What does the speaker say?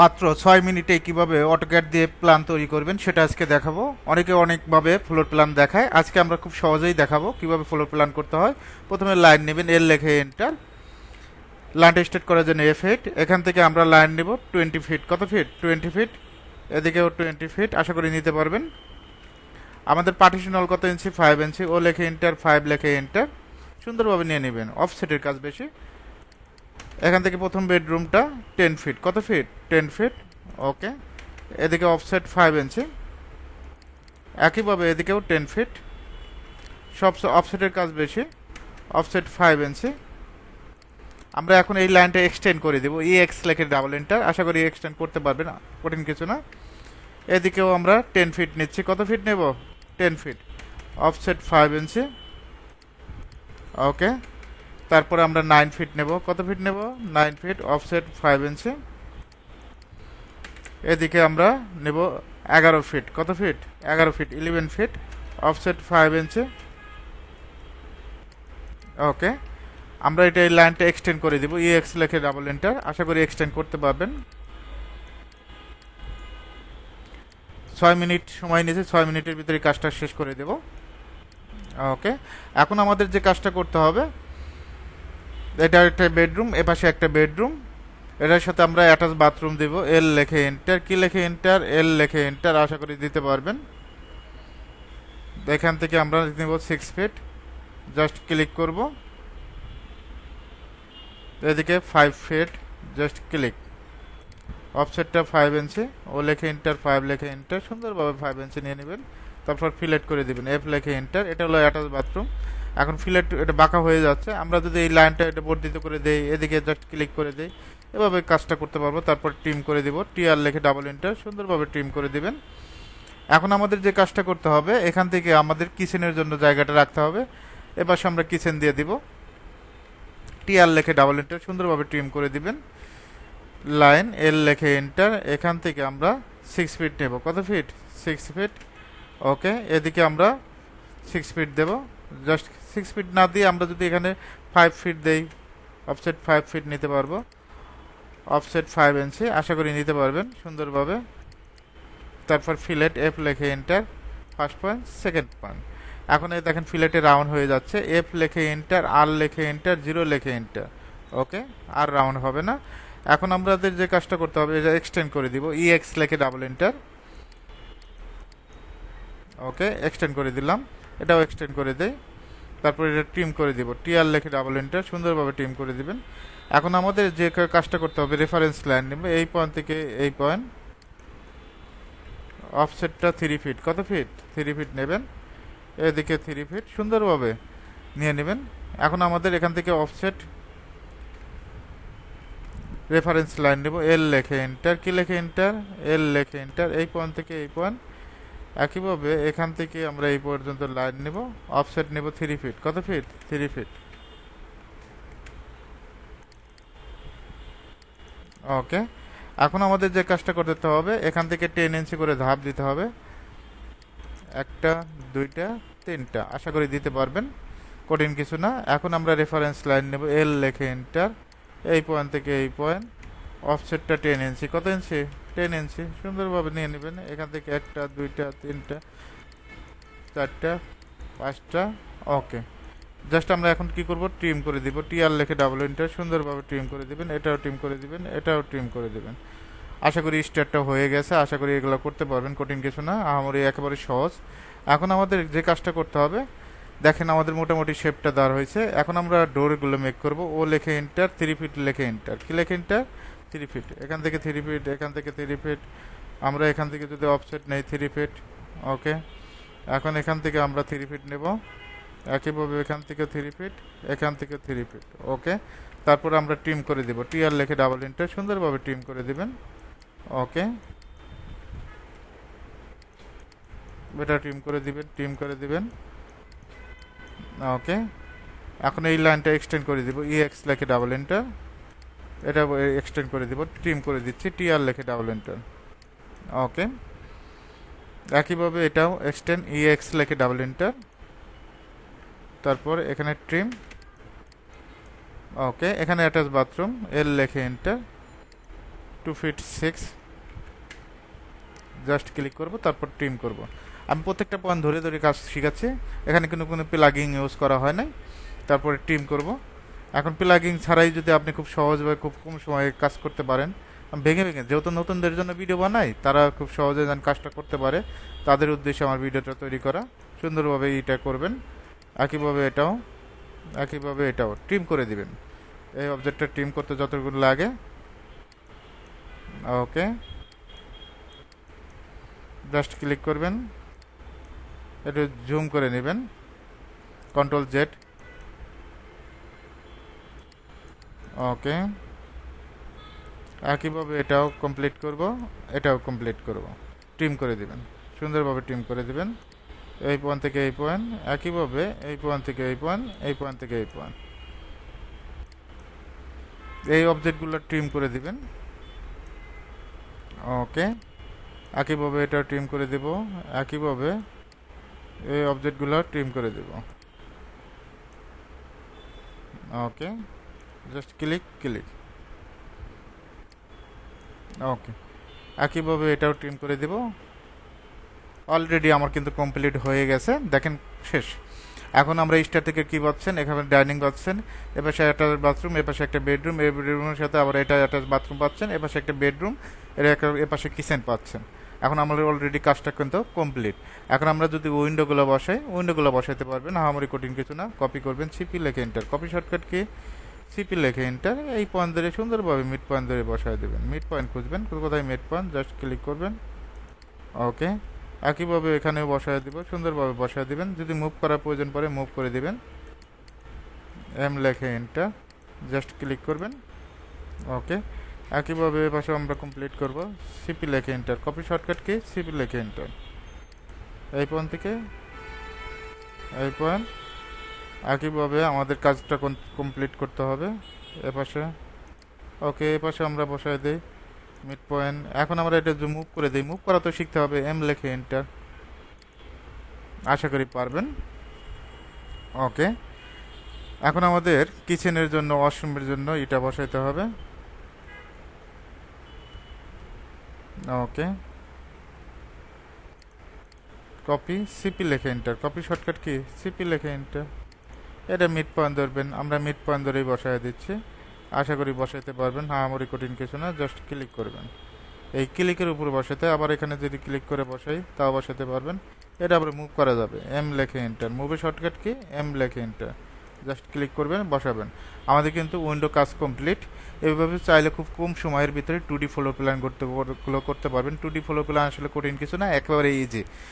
মাত্র ছয় মিনিটে কীভাবে অটোক্যাড দিয়ে প্ল্যান তৈরি করবেন সেটা আজকে দেখাবো। অনেকে অনেকভাবে ফ্লোর প্ল্যান দেখায়। আজকে আমরা খুব সহজেই দেখাবো কীভাবে ফ্লোর প্ল্যান করতে হয়। প্রথমে লাইন নেবেন এল লেখে এন্টার লাইন স্টার্ট করার জন্য এ ফিট এখান থেকে আমরা লাইন নেব টোয়েন্টি ফিট কত ফিট টোয়েন্টি ফিট এদিকেও টোয়েন্টি ফিট আশা করি নিতে পারবেন। আমাদের পার্টিশন হল কত ইঞ্চি ফাইভ ইঞ্চি ও লেখে এন্টার ফাইভ লেখে এন্টার সুন্দরভাবে নিয়ে নেবেন। অফসেটের কাজ বেশি। এখান থেকে প্রথম বেডরুমটা টেন ফিট কত ফিট টেন ফিট ওকে এদিকে অফসেট ফাইভ ইঞ্চি একইভাবে এদিকেও টেন ফিট সব অফসেটের কাজ বেশি। অফসেট ফাইভ ইঞ্চি আমরা এখন এই লাইনটা এক্সটেন্ড করে দেবো। ই এক্স লেখে ডাবল এন্টার আশা করি এক্সটেন্ড করতে পারবে না। কঠিন কিছু না। এদিকেও আমরা টেন ফিট নিচ্ছি। কত ফিট নেব? Ten feet offset five inch okay তারপরে আমরা নাইন ফিট নেব। কত ফিট নেব? Nine feet offset five inch এদিকে আমরা নেব এগারো ফিট কত ফিট এগারো feet eleven feet offset five inch okay আমরা এটা এই লাইনটা এক্সটেন্ড করে দেবো। ই এক্স লেখে ডাবল এন্টার আশা করি এক্সটেন্ড করতে পারবেন। ছয় মিনিট সময় নিয়েছে। ছয় মিনিটের ভিতরে কাজটা শেষ করে দেব। ওকে এখন আমাদের যে কাজটা করতে হবে এটা একটা বেডরুম এপাশে একটা বেডরুম। এটার সাথে আমরা অ্যাটাচ বাথরুম দেব। এল লেখে এন্টার কি লেখে এন্টার এল লেখে এন্টার আশা করি দিতে পারবেন। এখান থেকে আমরা নেব সিক্স ফিট জাস্ট ক্লিক করব। এদিকে ফাইভ ফিট জাস্ট ক্লিক অফসেটটা ফাইভ ইঞ্চি ও লেখে ইন্টার ফাইভ লেখে ইন্টার সুন্দরভাবে ফাইভ ইঞ্চি নিয়ে নেবেন। তারপর ফিলেট করে দিবেন। এফ লেখে ইন্টার এটা হলো অ্যাটাচ বাথরুম। এখন ফিলেট এটা বাঁকা হয়ে যাচ্ছে। আমরা যদি এই লাইনটা এটা বর্ধিত করে দেই, এদিকে জাস্ট ক্লিক করে দেই, এভাবে কাজটা করতে পারব। তারপর ট্রিম করে দিব। টিআর লেখে ডাবল ইন্টার সুন্দরভাবে ট্রিম করে দিবেন। এখন আমাদের যে কাজটা করতে হবে, এখান থেকে আমাদের কিচেনের জন্য জায়গাটা রাখতে হবে। এপাশে আমরা কিচেন দিয়ে দিব। টিআর লেখে ডাবল ইন্টার সুন্দরভাবে ট্রিম করে দিবেন। লাইন এল লেখে এন্টার এখান থেকে আমরা সিক্স ফিট নেব। কত ফিট সিক্স ফিট ওকে এদিকে আমরা সিক্স ফিট দেব। জাস্ট সিক্স ফিট না দিয়ে আমরা যদি এখানে ফাইভ ফিট দেই অফসেট ফাইভ ফিট নিতে পারব। অফসেট ফাইভ ইঞ্চি আশা করি নিতে পারবেন সুন্দরভাবে। তারপর ফিলেট এফ লেখে enter first point second point এখন এই দেখেন ফিলেটে রাউন্ড হয়ে যাচ্ছে। এফ লেখে এন্টার আর লেখে এন্টার জিরো লেখে এন্টার ওকে আর রাউন্ড হবে না। এখন আমাদের যে কাজটা করতে হবে, এটা এক্সটেন্ড করে দিব। ই এক্স লেখে ডাবল এন্টার ওকে এক্সটেন্ড করে দিলাম। এটাও এক্সটেন্ড করে দেয় তারপর এটা ট্রিম করে দিব। টিআর লেখে ডাবল এন্টার সুন্দরভাবে ট্রিম করে দিবেন। এখন আমাদের যে কাজটা করতে হবে রেফারেন্স লাইন নেবে এই পয়েন্ট থেকে এই পয়েন্ট অফসেটটা থ্রি ফিট কত ফিট থ্রি ফিট নেবেন। এদিকে থ্রি ফিট সুন্দরভাবে নিয়ে নেবেন। এখন আমাদের এখান থেকে অফসেট রেফারেন্স লাইন নেব। এল লেখে এন্টার কি লেখে এন্টার এল লেখে এন্টার এই পয়েন্ট থেকে এই পয়েন্ট একইভাবে এখান থেকে আমরা এই পর্যন্ত লাইন নেব অফসেট নেব থ্রি ফিট কত ফিট থ্রি ফিট ওকে এখন আমাদের যে কাজটা করতে হবে এখান থেকে টেন ইঞ্চি করে ধাপ দিতে হবে। একটা, দুইটা, তিনটা। আশা করি দিতে পারবেন। কঠিন কিছু না। এখন আমরা রেফারেন্স লাইন নেব। এল লেখে এন্টার এই পয়েন্ট থেকে এই পয়েন্ট অফসেটটা টেন ইঞ্চি কত ইঞ্চি টেন ইঞ্চি। সুন্দরভাবে নিয়ে নেবেন। এখান থেকে একটা, দুইটা, তিনটা, চারটা, পাঁচটা, ওকে। জাস্ট আমরা এখন কি করব? ট্রিম করে দিব। টিআর লেখে ডাবল এন্টার সুন্দরভাবে ট্রিম করে দিবেন। এটাও ট্রিম করে দিবেন, এটাও ট্রিম করে দিবেন। আশা করি স্টারটা হয়ে গেছে। আশা করি এগুলো করতে পারবেন, কঠিন কিছু না। আমার একেবারে সহজ। এখন আমাদের যে কাজটা করতে হবে, দেখেন আমাদের মোটামুটি শেপটা দাঁড় হয়েছে। এখন আমরা ডোরগুলো মেক করব। ও লেখে এন্টার থ্রি ফিট লেখে এন্টার কি লেখে এন্টার থ্রি ফিট এখান থেকে থ্রি ফিট এখান থেকে থ্রি ফিট আমরা এখান থেকে যদি অফসেট নেই থ্রি ফিট ওকে এখন এখান থেকে আমরা থ্রি ফিট নেব। একইভাবে এখান থেকে থ্রি ফিট এখান থেকে থ্রি ফিট ওকে তারপর আমরা টিম করে দেব। টিআর লেখে ডাবল এন্টার সুন্দরভাবে টিম করে দিবেন ওকে এটা টিম করে দিবেন টিম করে দিবেন ওকে এখন এই লাইনটা এক্সটেন্ড করে দিব। ই এক্স লেখে ডাবল এন্টার এটা এক্সটেন্ড করে দিব ট্রিম করে দিচ্ছি টিআর লেখে ডাবল এন্টার ওকে একইভাবে এটাও এক্সটেন্ড ই এক্স লেখে ডাবল এন্টার তারপর এখানে ট্রিম ওকে এখানে অ্যাটাচ বাথরুম এল লেখে enter two feet six just click করব, তারপর ট্রিম করব। আমি প্রত্যেকটা পয়েন্ট ধরে ধরে কাজ শিখাচ্ছি, এখানে কিন্তু কোনো প্লাগিং ইউজ করা হয় নাই। তারপরে ট্রিম করব। এখন প্লাগিং ছাড়াই যদি আপনি খুব সহজভাবে খুব কম সময়ে কাজ করতে পারেন, ভেঙে ভেঙে, যেহেতু নতুনদের জন্য ভিডিও বানাই, তারা খুব সহজে যেন কাজটা করতে পারে। তাদের উদ্দেশ্যে আমার ভিডিওটা তৈরি করা। সুন্দরভাবে এটা করবেন। একইভাবে এটাও একইভাবে এটাও ট্রিম করে দিবেন। এই অবজেক্টটা ট্রিম করতে যতটুকু লাগে। ওকে। জাস্ট ক্লিক করবেন। একটু জুম করে নেবেন। Control Z okay. একইভাবে এটাও কমপ্লিট করব, এটাও কমপ্লিট করব। ট্রিম করে দিবেন, সুন্দরভাবে ট্রিম করে দিবেন। এই পয়েন্ট থেকে এই পয়েন্ট একইভাবে এই পয়েন্ট থেকে এই পয়েন্ট এই পয়েন্ট থেকে এই পয়েন্ট এই অবজেক্টগুলো ট্রিম করে দিবেন। ওকে। একইভাবে এটা ট্রিম করে দেব, একইভাবে এই অবজেক্টগুলো ট্রিম করে দেব। Okay. Just click click okay একইভাবে এটাও ট্রিম করে দেব। অলরেডি আমার কিন্তু কমপ্লিট হয়ে গেছে। দেখেন, শেষ। এখন আমরা স্টার থেকে কি পাচ্ছেন? এখানে ডাইনিং পাচ্ছেন, এপাশে একটা বাথরুম এপাশে একটা বেডরুম এই বেডরুমের সাথে আবার এটা একটা বাথরুম পাচ্ছেন, এপাশে একটা বেডরুম এর একটা এপাশে কিচেন পাচ্ছেন। এখন আমাদের অলরেডি কাজটা কিন্তু কমপ্লিট এখন আমরা যদি উইন্ডোগুলো বসাই উইন্ডোগুলো বসাইতে পারবেন। হামারি কঠিন কিছু না। কপি করবেন সিপি লেখে enter copy shortcut key? CP লেখে এন্টার এই পয়েন্ট ধরে সুন্দরভাবে মিড পয়েন্ট ধরে বসায় দেবেন। মিড পয়েন্ট খুঁজবেন কোথায় মিড পয়েন্ট জাস্ট ক্লিক করবেন। ওকে একইভাবে এখানেও বসায় দিব, সুন্দরভাবে বসায় দিবেন। যদি মুভ করার প্রয়োজন পড়ে মুভ করে দেবেন। এম লেখে এন্টার জাস্ট ক্লিক করবেন। ওকে একইভাবে পাশে আমরা কমপ্লিট করব। সিপি লেখে enter copy shortcut key CP লেখে এন্টার এই পয়েন্ট থেকে, এই পয়েন্ট একইভাবে আমাদের কাজটা কমপ্লিট করতে হবে। এপাশে ওকে এপাশে আমরা বসায় দিই মিড পয়েন্ট এখন আমরা এটা মুভ করে দিই মুভ করা তো শিখতে হবে এম লেখে এন্টার আশা করি পারবেন। ওকে। এখন আমাদের কিচেনের জন্য ওয়াশরুমের জন্য এটা বসাইতে হবে। ওকে। কপি সিপি লেখে enter copy shortcut key? CP লেখে এন্টার এটা মিড পয়েন্ট ধরবেন, আমরা মিড পয়েন্ট ধরেই বসায় দিচ্ছি। আশা করি বসাইতে পারবেন হ্যাঁ আমারই কঠিন কিছু না জাস্ট ক্লিক করবেন। এই ক্লিকের উপর বসাতে আবার এখানে যদি ক্লিক করে বসাই, তাও বসাতে পারবেন। এটা আবার মুভ করা যাবে এম লেখে এন্টার মুভে শর্টকাট কি? এম লেখে এন্টার জাস্ট ক্লিক করবেন, বসাবেন। আমাদের কিন্তু উইন্ডো কাজ কমপ্লিট এইভাবে চাইলে খুব কম সময়ের ভিতরে টু ডি ফ্লো প্ল্যান করতে করতে পারবেন। টু ডি ফ্লো প্ল্যান আসলে কঠিন কিছু না, একেবারে ইজি